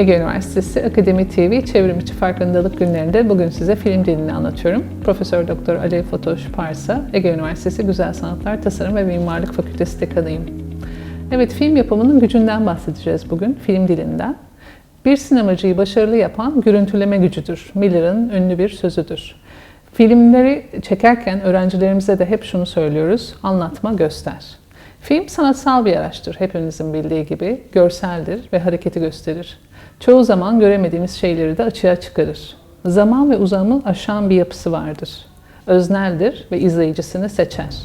Ege Üniversitesi Akademi TV Çevrimiçi Farkındalık Günlerinde bugün size film dilini anlatıyorum. Profesör Doktor Ali Fotoş Parsa, Ege Üniversitesi Güzel Sanatlar Tasarım ve Mimarlık Fakültesi dekanıyım. Evet, film yapımının gücünden bahsedeceğiz bugün, film dilinden. Bir sinemacıyı başarılı yapan görüntüleme gücüdür. Miller'ın ünlü bir sözüdür. Filmleri çekerken öğrencilerimize de hep şunu söylüyoruz, anlatma, göster. Film sanatsal bir araçtır hepimizin bildiği gibi, görseldir ve hareketi gösterir. Çoğu zaman göremediğimiz şeyleri de açığa çıkarır. Zaman ve uzamı aşan bir yapısı vardır. Özneldir ve izleyicisini seçer.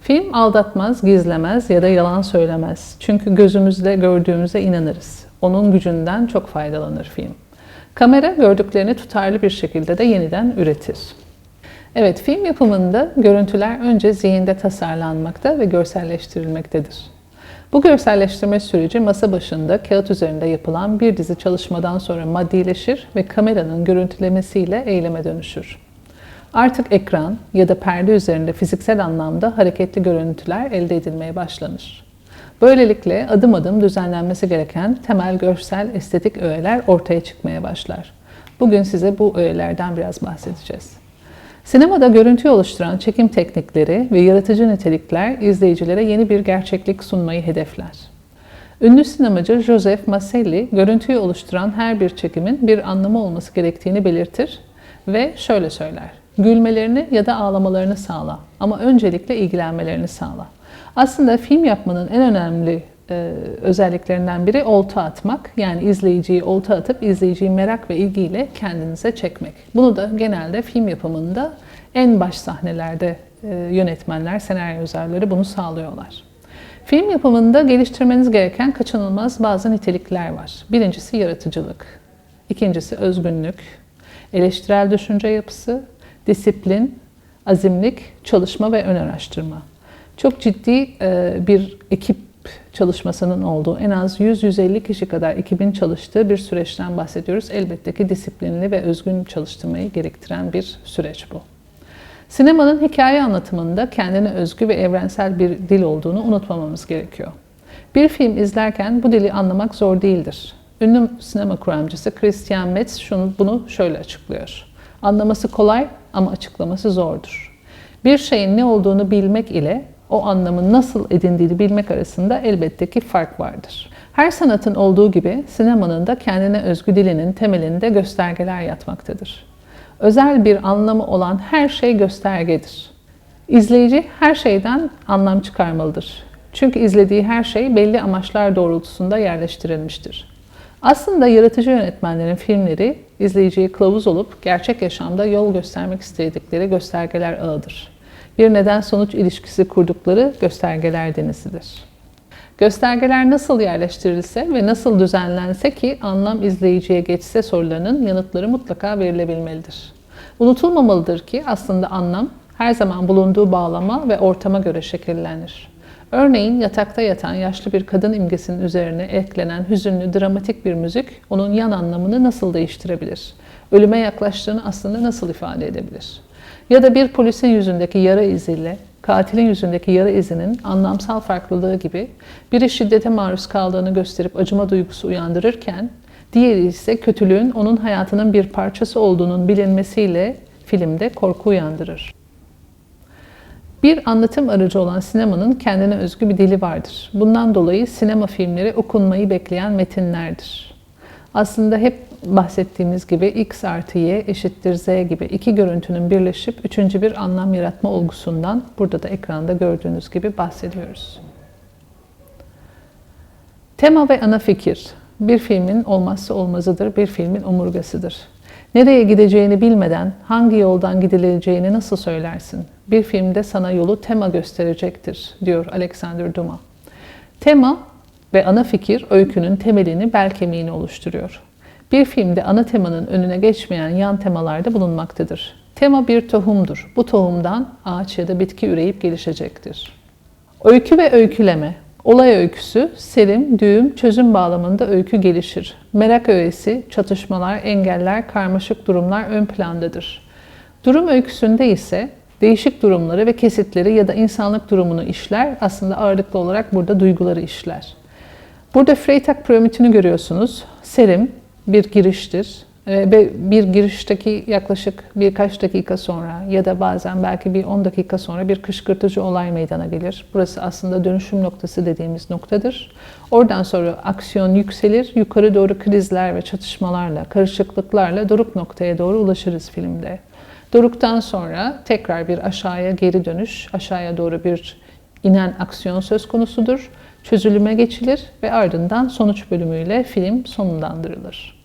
Film aldatmaz, gizlemez ya da yalan söylemez. Çünkü gözümüzle gördüğümüze inanırız. Onun gücünden çok faydalanır film. Kamera gördüklerini tutarlı bir şekilde de yeniden üretir. Evet, film yapımında görüntüler önce zihinde tasarlanmakta ve görselleştirilmektedir. Bu görselleştirme süreci masa başında kağıt üzerinde yapılan bir dizi çalışmadan sonra maddileşir ve kameranın görüntülemesiyle eyleme dönüşür. Artık ekran ya da perde üzerinde fiziksel anlamda hareketli görüntüler elde edilmeye başlanır. Böylelikle adım adım düzenlenmesi gereken temel görsel estetik öğeler ortaya çıkmaya başlar. Bugün size bu öğelerden biraz bahsedeceğiz. Sinemada görüntüyü oluşturan çekim teknikleri ve yaratıcı nitelikler izleyicilere yeni bir gerçeklik sunmayı hedefler. Ünlü sinemacı Joseph Maselli, görüntüyü oluşturan her bir çekimin bir anlamı olması gerektiğini belirtir ve şöyle söyler. Gülmelerini ya da ağlamalarını sağla ama öncelikle ilgilenmelerini sağla. Aslında film yapmanın en önemli özelliklerinden biri olta atmak. Yani izleyiciyi olta atıp izleyiciyi merak ve ilgiyle kendinize çekmek. Bunu da genelde film yapımında en baş sahnelerde e, yönetmenler, senaryo yazarları bunu sağlıyorlar. Film yapımında geliştirmeniz gereken kaçınılmaz bazı nitelikler var. Birincisi yaratıcılık, ikincisi özgünlük, eleştirel düşünce yapısı, disiplin, azimlik, çalışma ve ön araştırma. Çok ciddi e, bir ekip çalışmasının olduğu en az 100-150 kişi kadar ekibin çalıştığı bir süreçten bahsediyoruz. Elbette ki disiplinli ve özgün çalıştırmayı gerektiren bir süreç bu. Sinemanın hikaye anlatımında kendine özgü ve evrensel bir dil olduğunu unutmamamız gerekiyor. Bir film izlerken bu dili anlamak zor değildir. Ünlü sinema kuramcısı Christian Metz şunu, bunu şöyle açıklıyor. Anlaması kolay ama açıklaması zordur. Bir şeyin ne olduğunu bilmek ile o anlamın nasıl edindiğini bilmek arasında elbette ki fark vardır. Her sanatın olduğu gibi sinemanın da kendine özgü dilinin temelinde göstergeler yatmaktadır. Özel bir anlamı olan her şey göstergedir. İzleyici her şeyden anlam çıkarmalıdır. Çünkü izlediği her şey belli amaçlar doğrultusunda yerleştirilmiştir. Aslında yaratıcı yönetmenlerin filmleri izleyiciye kılavuz olup gerçek yaşamda yol göstermek istedikleri göstergeler ağıdır bir neden-sonuç ilişkisi kurdukları göstergeler denizidir. Göstergeler nasıl yerleştirilse ve nasıl düzenlense ki anlam izleyiciye geçse sorularının yanıtları mutlaka verilebilmelidir. Unutulmamalıdır ki aslında anlam her zaman bulunduğu bağlama ve ortama göre şekillenir. Örneğin yatakta yatan yaşlı bir kadın imgesinin üzerine eklenen hüzünlü, dramatik bir müzik onun yan anlamını nasıl değiştirebilir? Ölüme yaklaştığını aslında nasıl ifade edebilir? Ya da bir polisin yüzündeki yara iziyle katilin yüzündeki yara izinin anlamsal farklılığı gibi biri şiddete maruz kaldığını gösterip acıma duygusu uyandırırken diğeri ise kötülüğün onun hayatının bir parçası olduğunun bilinmesiyle filmde korku uyandırır. Bir anlatım aracı olan sinemanın kendine özgü bir dili vardır. Bundan dolayı sinema filmleri okunmayı bekleyen metinlerdir. Aslında hep bahsettiğimiz gibi x artı y eşittir z gibi iki görüntünün birleşip üçüncü bir anlam yaratma olgusundan burada da ekranda gördüğünüz gibi bahsediyoruz. Tema ve ana fikir bir filmin olmazsa olmazıdır, bir filmin omurgasıdır. Nereye gideceğini bilmeden hangi yoldan gidileceğini nasıl söylersin? Bir filmde sana yolu tema gösterecektir, diyor Alexander Dumas. Tema ve ana fikir öykünün temelini, bel kemiğini oluşturuyor. Bir filmde ana temanın önüne geçmeyen yan temalarda bulunmaktadır. Tema bir tohumdur. Bu tohumdan ağaç ya da bitki üreyip gelişecektir. Öykü ve öyküleme. Olay öyküsü, serim, düğüm, çözüm bağlamında öykü gelişir. Merak öğesi, çatışmalar, engeller, karmaşık durumlar ön plandadır. Durum öyküsünde ise değişik durumları ve kesitleri ya da insanlık durumunu işler. Aslında ağırlıklı olarak burada duyguları işler. Burada Freytag piramidini görüyorsunuz. Serim, bir giriştir. Ee, Ve bir girişteki yaklaşık birkaç dakika sonra ya da bazen belki bir 10 dakika sonra bir kışkırtıcı olay meydana gelir. Burası aslında dönüşüm noktası dediğimiz noktadır. Oradan sonra aksiyon yükselir, yukarı doğru krizler ve çatışmalarla, karışıklıklarla doruk noktaya doğru ulaşırız filmde. Doruktan sonra tekrar bir aşağıya geri dönüş, aşağıya doğru bir inen aksiyon söz konusudur. Çözülüme geçilir ve ardından sonuç bölümüyle film sonlandırılır.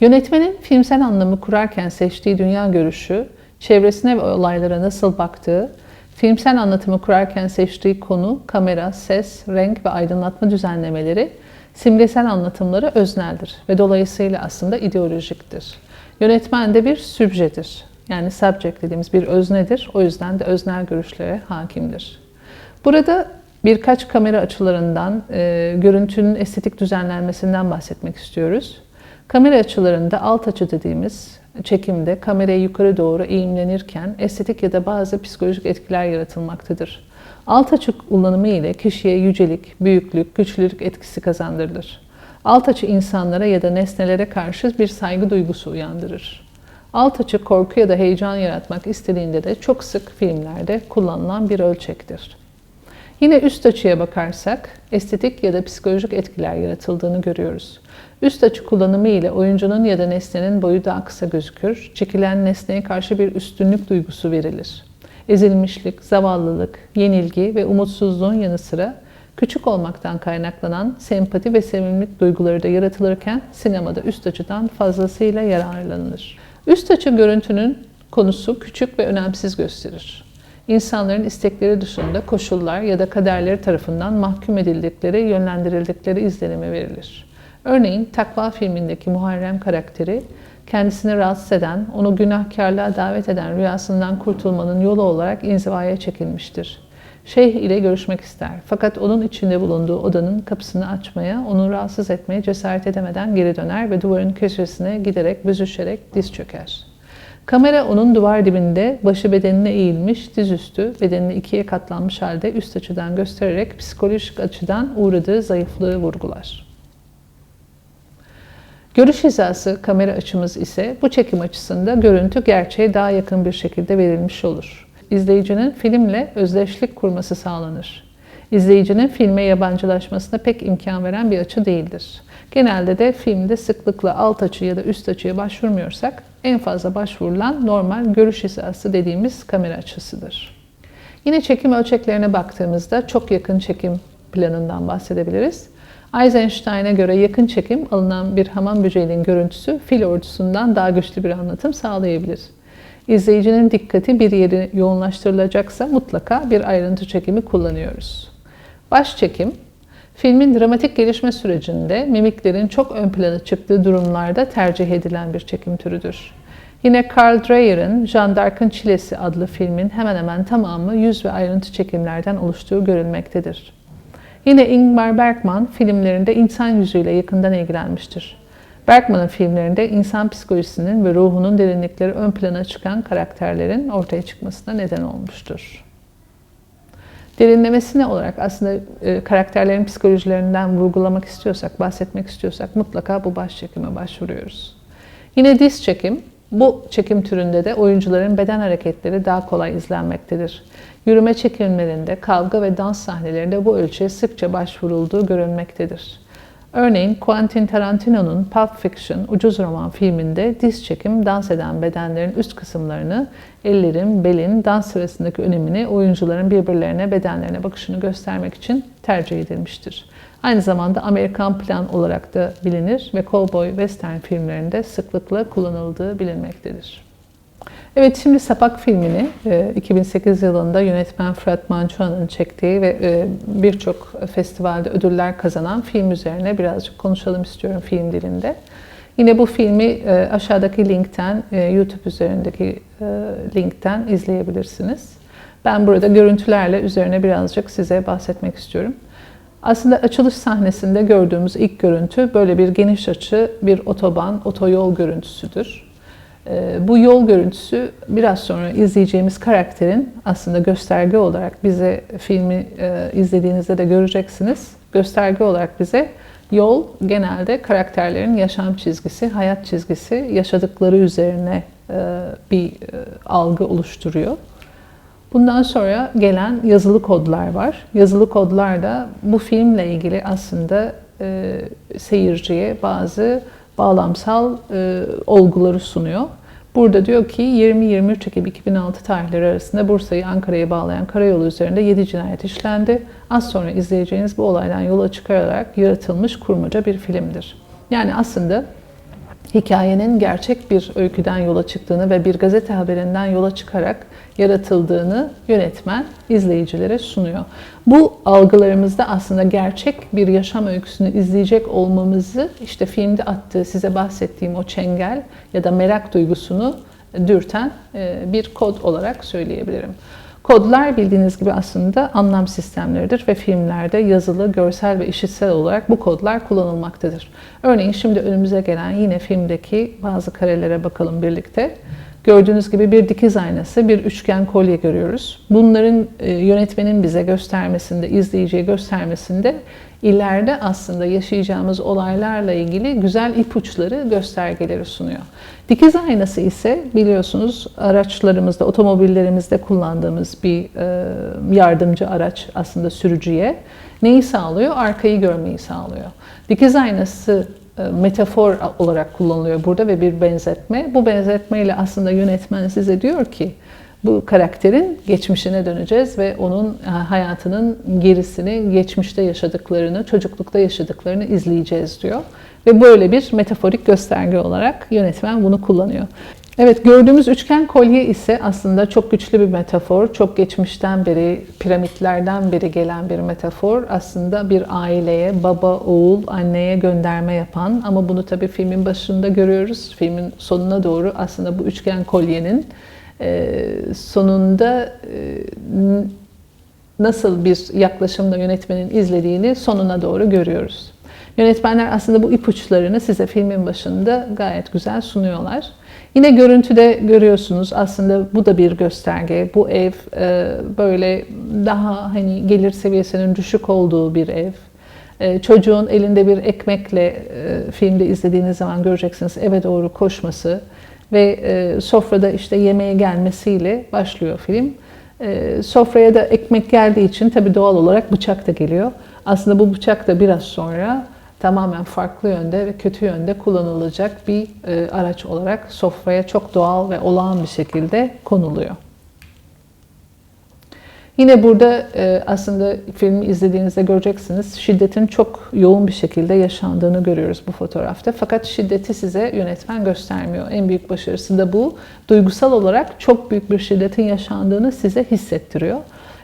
Yönetmenin filmsel anlamı kurarken seçtiği dünya görüşü, çevresine ve olaylara nasıl baktığı, filmsel anlatımı kurarken seçtiği konu, kamera, ses, renk ve aydınlatma düzenlemeleri, simgesel anlatımları özneldir ve dolayısıyla aslında ideolojiktir. Yönetmen de bir sübjedir. Yani subject dediğimiz bir öznedir. O yüzden de öznel görüşlere hakimdir. Burada birkaç kamera açılarından, e, görüntünün estetik düzenlenmesinden bahsetmek istiyoruz. Kamera açılarında alt açı dediğimiz çekimde kamerayı yukarı doğru eğimlenirken estetik ya da bazı psikolojik etkiler yaratılmaktadır. Alt açı kullanımı ile kişiye yücelik, büyüklük, güçlülük etkisi kazandırılır. Alt açı insanlara ya da nesnelere karşı bir saygı duygusu uyandırır. Alt açı korku ya da heyecan yaratmak istediğinde de çok sık filmlerde kullanılan bir ölçektir. Yine üst açıya bakarsak estetik ya da psikolojik etkiler yaratıldığını görüyoruz. Üst açı kullanımı ile oyuncunun ya da nesnenin boyu daha kısa gözükür. Çekilen nesneye karşı bir üstünlük duygusu verilir. Ezilmişlik, zavallılık, yenilgi ve umutsuzluğun yanı sıra küçük olmaktan kaynaklanan sempati ve sevimlilik duyguları da yaratılırken sinemada üst açıdan fazlasıyla yararlanılır. Üst açı görüntünün konusu küçük ve önemsiz gösterir. İnsanların istekleri dışında koşullar ya da kaderleri tarafından mahkum edildikleri, yönlendirildikleri izlenimi verilir. Örneğin Takva filmindeki Muharrem karakteri kendisini rahatsız eden, onu günahkarlığa davet eden rüyasından kurtulmanın yolu olarak inzivaya çekilmiştir. Şeyh ile görüşmek ister fakat onun içinde bulunduğu odanın kapısını açmaya, onu rahatsız etmeye cesaret edemeden geri döner ve duvarın köşesine giderek büzüşerek diz çöker. Kamera onun duvar dibinde başı bedenine eğilmiş, dizüstü, bedenini ikiye katlanmış halde üst açıdan göstererek psikolojik açıdan uğradığı zayıflığı vurgular. Görüş hizası kamera açımız ise bu çekim açısında görüntü gerçeğe daha yakın bir şekilde verilmiş olur. İzleyicinin filmle özdeşlik kurması sağlanır. İzleyicinin filme yabancılaşmasına pek imkan veren bir açı değildir. Genelde de filmde sıklıkla alt açı ya da üst açıya başvurmuyorsak en fazla başvurulan normal görüş hizası dediğimiz kamera açısıdır. Yine çekim ölçeklerine baktığımızda çok yakın çekim planından bahsedebiliriz. Eisenstein'e göre yakın çekim alınan bir hamam böceğinin görüntüsü fil ordusundan daha güçlü bir anlatım sağlayabilir. İzleyicinin dikkati bir yere yoğunlaştırılacaksa mutlaka bir ayrıntı çekimi kullanıyoruz. Baş çekim, filmin dramatik gelişme sürecinde mimiklerin çok ön plana çıktığı durumlarda tercih edilen bir çekim türüdür. Yine Carl Dreyer'ın Jean d'Arc'ın Çilesi adlı filmin hemen hemen tamamı yüz ve ayrıntı çekimlerden oluştuğu görülmektedir. Yine Ingmar Bergman filmlerinde insan yüzüyle yakından ilgilenmiştir. Bergman'ın filmlerinde insan psikolojisinin ve ruhunun derinlikleri ön plana çıkan karakterlerin ortaya çıkmasına neden olmuştur. Derinlemesine olarak aslında e, karakterlerin psikolojilerinden vurgulamak istiyorsak, bahsetmek istiyorsak mutlaka bu baş çekime başvuruyoruz. Yine diz çekim, bu çekim türünde de oyuncuların beden hareketleri daha kolay izlenmektedir. Yürüme çekimlerinde, kavga ve dans sahnelerinde bu ölçüye sıkça başvurulduğu görülmektedir. Örneğin Quentin Tarantino'nun Pulp Fiction ucuz roman filminde diz çekim dans eden bedenlerin üst kısımlarını, ellerin, belin dans sırasındaki önemini oyuncuların birbirlerine bedenlerine bakışını göstermek için tercih edilmiştir. Aynı zamanda Amerikan plan olarak da bilinir ve cowboy western filmlerinde sıklıkla kullanıldığı bilinmektedir. Evet şimdi Sapak filmini 2008 yılında yönetmen Fred Mancua'nın çektiği ve birçok festivalde ödüller kazanan film üzerine birazcık konuşalım istiyorum film dilinde. Yine bu filmi aşağıdaki linkten, YouTube üzerindeki linkten izleyebilirsiniz. Ben burada görüntülerle üzerine birazcık size bahsetmek istiyorum. Aslında açılış sahnesinde gördüğümüz ilk görüntü böyle bir geniş açı bir otoban, otoyol görüntüsüdür. Ee, bu yol görüntüsü biraz sonra izleyeceğimiz karakterin aslında gösterge olarak bize filmi e, izlediğinizde de göreceksiniz. Gösterge olarak bize Yol genelde karakterlerin yaşam çizgisi, hayat çizgisi, yaşadıkları üzerine e, bir e, algı oluşturuyor. Bundan sonra gelen yazılı kodlar var. Yazılı kodlar da bu filmle ilgili aslında seyirciye bazı bağlamsal e, olguları sunuyor. Burada diyor ki 20-23 Ekim 2006 tarihleri arasında Bursa'yı Ankara'ya bağlayan karayolu üzerinde 7 cinayet işlendi. Az sonra izleyeceğiniz bu olaydan yola çıkararak yaratılmış kurmaca bir filmdir. Yani aslında hikayenin gerçek bir öyküden yola çıktığını ve bir gazete haberinden yola çıkarak yaratıldığını yönetmen izleyicilere sunuyor. Bu algılarımızda aslında gerçek bir yaşam öyküsünü izleyecek olmamızı işte filmde attığı size bahsettiğim o çengel ya da merak duygusunu dürten bir kod olarak söyleyebilirim. Kodlar bildiğiniz gibi aslında anlam sistemleridir ve filmlerde yazılı, görsel ve işitsel olarak bu kodlar kullanılmaktadır. Örneğin şimdi önümüze gelen yine filmdeki bazı karelere bakalım birlikte. Gördüğünüz gibi bir dikiz aynası, bir üçgen kolye görüyoruz. Bunların e, yönetmenin bize göstermesinde, izleyiciye göstermesinde ileride aslında yaşayacağımız olaylarla ilgili güzel ipuçları, göstergeleri sunuyor. Dikiz aynası ise biliyorsunuz araçlarımızda, otomobillerimizde kullandığımız bir e, yardımcı araç aslında sürücüye. Neyi sağlıyor? Arkayı görmeyi sağlıyor. Dikiz aynası metafor olarak kullanılıyor burada ve bir benzetme. Bu benzetmeyle aslında yönetmen size diyor ki bu karakterin geçmişine döneceğiz ve onun e, hayatının gerisini, geçmişte yaşadıklarını, çocuklukta yaşadıklarını izleyeceğiz diyor. Ve böyle bir metaforik gösterge olarak yönetmen bunu kullanıyor. Evet gördüğümüz üçgen kolye ise aslında çok güçlü bir metafor. Çok geçmişten beri, piramitlerden beri gelen bir metafor. Aslında bir aileye, baba, oğul, anneye gönderme yapan ama bunu tabii filmin başında görüyoruz. Filmin sonuna doğru aslında bu üçgen kolyenin e, sonunda e, nasıl bir yaklaşımla yönetmenin izlediğini sonuna doğru görüyoruz. Yönetmenler aslında bu ipuçlarını size filmin başında gayet güzel sunuyorlar. Yine görüntüde görüyorsunuz aslında bu da bir gösterge. Bu ev e, böyle daha hani gelir seviyesinin düşük olduğu bir ev. E, çocuğun elinde bir ekmekle e, filmde izlediğiniz zaman göreceksiniz eve doğru koşması ve sofrada işte yemeğe gelmesiyle başlıyor film. Sofraya da ekmek geldiği için tabii doğal olarak bıçak da geliyor. Aslında bu bıçak da biraz sonra tamamen farklı yönde ve kötü yönde kullanılacak bir e, araç olarak sofraya çok doğal ve olağan bir şekilde konuluyor. Yine burada e, aslında filmi izlediğinizde göreceksiniz şiddetin çok yoğun bir şekilde yaşandığını görüyoruz bu fotoğrafta. Fakat şiddeti size yönetmen göstermiyor. En büyük başarısı da bu. Duygusal olarak çok büyük bir şiddetin yaşandığını size hissettiriyor.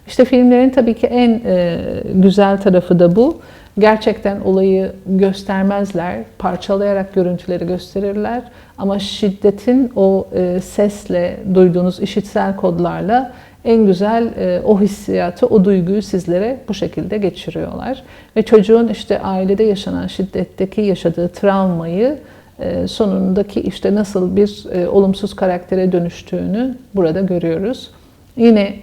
İşte filmlerin tabii ki en e, güzel tarafı da bu gerçekten olayı göstermezler, parçalayarak görüntüleri gösterirler. Ama şiddetin o e, sesle, duyduğunuz işitsel kodlarla en güzel e, o hissiyatı, o duyguyu sizlere bu şekilde geçiriyorlar. Ve çocuğun işte ailede yaşanan şiddetteki yaşadığı travmayı e, sonundaki işte nasıl bir e, olumsuz karaktere dönüştüğünü burada görüyoruz. Yine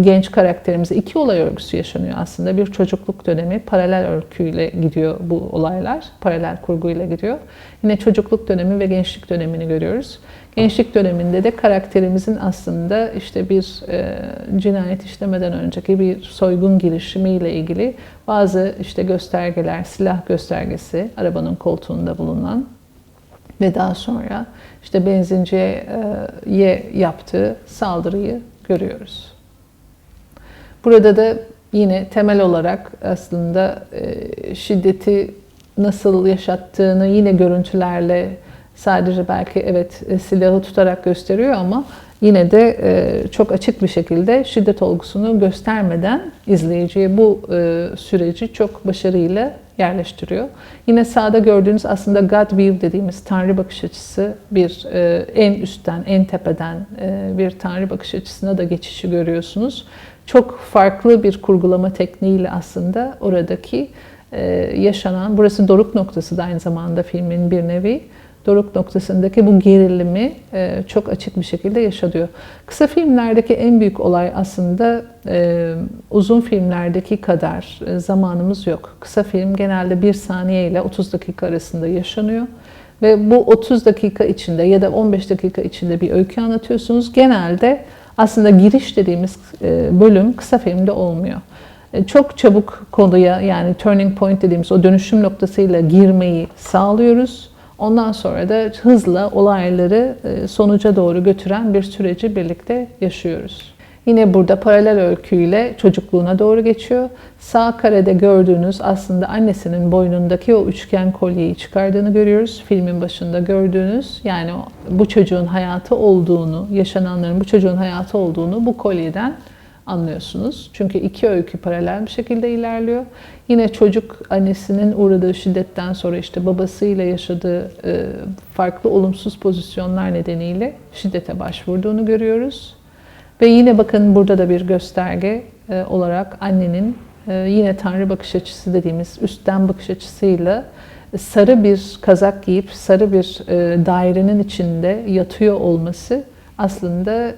genç karakterimizde iki olay örgüsü yaşanıyor aslında. Bir çocukluk dönemi paralel örgüyle gidiyor bu olaylar. Paralel kurguyla gidiyor. Yine çocukluk dönemi ve gençlik dönemini görüyoruz. Gençlik döneminde de karakterimizin aslında işte bir e, cinayet işlemeden önceki bir soygun girişimiyle ilgili bazı işte göstergeler, silah göstergesi arabanın koltuğunda bulunan ve daha sonra işte benzinciye e, yaptığı saldırıyı görüyoruz. Burada da yine temel olarak aslında e, şiddeti nasıl yaşattığını yine görüntülerle sadece belki evet e, silahı tutarak gösteriyor ama yine de e, çok açık bir şekilde şiddet olgusunu göstermeden izleyiciye bu süreci çok başarıyla yerleştiriyor. Yine sağda gördüğünüz aslında God view dediğimiz tanrı bakış açısı bir en üstten, en tepeden bir tanrı bakış açısına da geçişi görüyorsunuz çok farklı bir kurgulama tekniğiyle aslında oradaki e, yaşanan, burası doruk noktası da aynı zamanda filmin bir nevi. doruk noktasındaki bu gerilimi e, çok açık bir şekilde yaşatıyor. Kısa filmlerdeki en büyük olay aslında e, uzun filmlerdeki kadar e, zamanımız yok. Kısa film genelde 1 saniye ile 30 dakika arasında yaşanıyor. Ve bu 30 dakika içinde ya da 15 dakika içinde bir öykü anlatıyorsunuz. Genelde aslında giriş dediğimiz e, bölüm kısa filmde olmuyor. E, Çok çabuk konuya yani turning point dediğimiz o dönüşüm noktasıyla girmeyi sağlıyoruz. Ondan sonra da hızla olayları e, sonuca doğru götüren bir süreci birlikte yaşıyoruz. Yine burada paralel öyküyle çocukluğuna doğru geçiyor. Sağ karede gördüğünüz aslında annesinin boynundaki o üçgen kolyeyi çıkardığını görüyoruz. Filmin başında gördüğünüz yani bu çocuğun hayatı olduğunu, yaşananların bu çocuğun hayatı olduğunu bu kolyeden anlıyorsunuz. Çünkü iki öykü paralel bir şekilde ilerliyor. Yine çocuk annesinin uğradığı şiddetten sonra işte babasıyla yaşadığı e, farklı olumsuz pozisyonlar nedeniyle şiddete başvurduğunu görüyoruz. Ve yine bakın burada da bir gösterge e, olarak annenin e, yine tanrı bakış açısı dediğimiz üstten bakış açısıyla sarı bir kazak giyip sarı bir e, dairenin içinde yatıyor olması aslında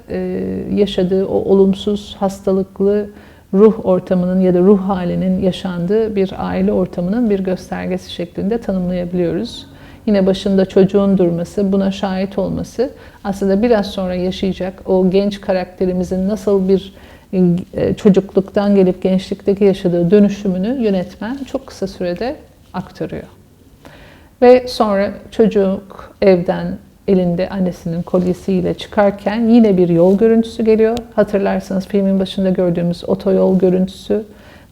yaşadığı o olumsuz, hastalıklı ruh ortamının ya da ruh halinin yaşandığı bir aile ortamının bir göstergesi şeklinde tanımlayabiliyoruz. Yine başında çocuğun durması, buna şahit olması aslında biraz sonra yaşayacak o genç karakterimizin nasıl bir e, çocukluktan gelip gençlikteki yaşadığı dönüşümünü yönetmen çok kısa sürede aktarıyor. Ve sonra çocuk evden elinde annesinin kolyesiyle çıkarken yine bir yol görüntüsü geliyor. Hatırlarsanız filmin başında gördüğümüz otoyol görüntüsü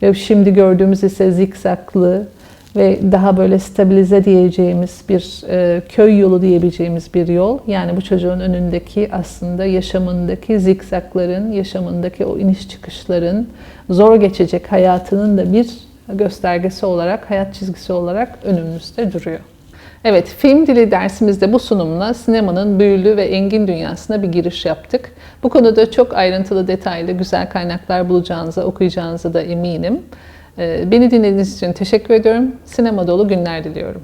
ve şimdi gördüğümüz ise zikzaklı ve daha böyle stabilize diyeceğimiz bir e, köy yolu diyebileceğimiz bir yol. Yani bu çocuğun önündeki aslında yaşamındaki zikzakların, yaşamındaki o iniş çıkışların, zor geçecek hayatının da bir göstergesi olarak, hayat çizgisi olarak önümüzde duruyor. Evet, film dili dersimizde bu sunumla sinemanın büyülü ve engin dünyasına bir giriş yaptık. Bu konuda çok ayrıntılı, detaylı, güzel kaynaklar bulacağınıza, okuyacağınıza da eminim. Ee, Beni dinlediğiniz için teşekkür ediyorum. Sinema dolu günler diliyorum.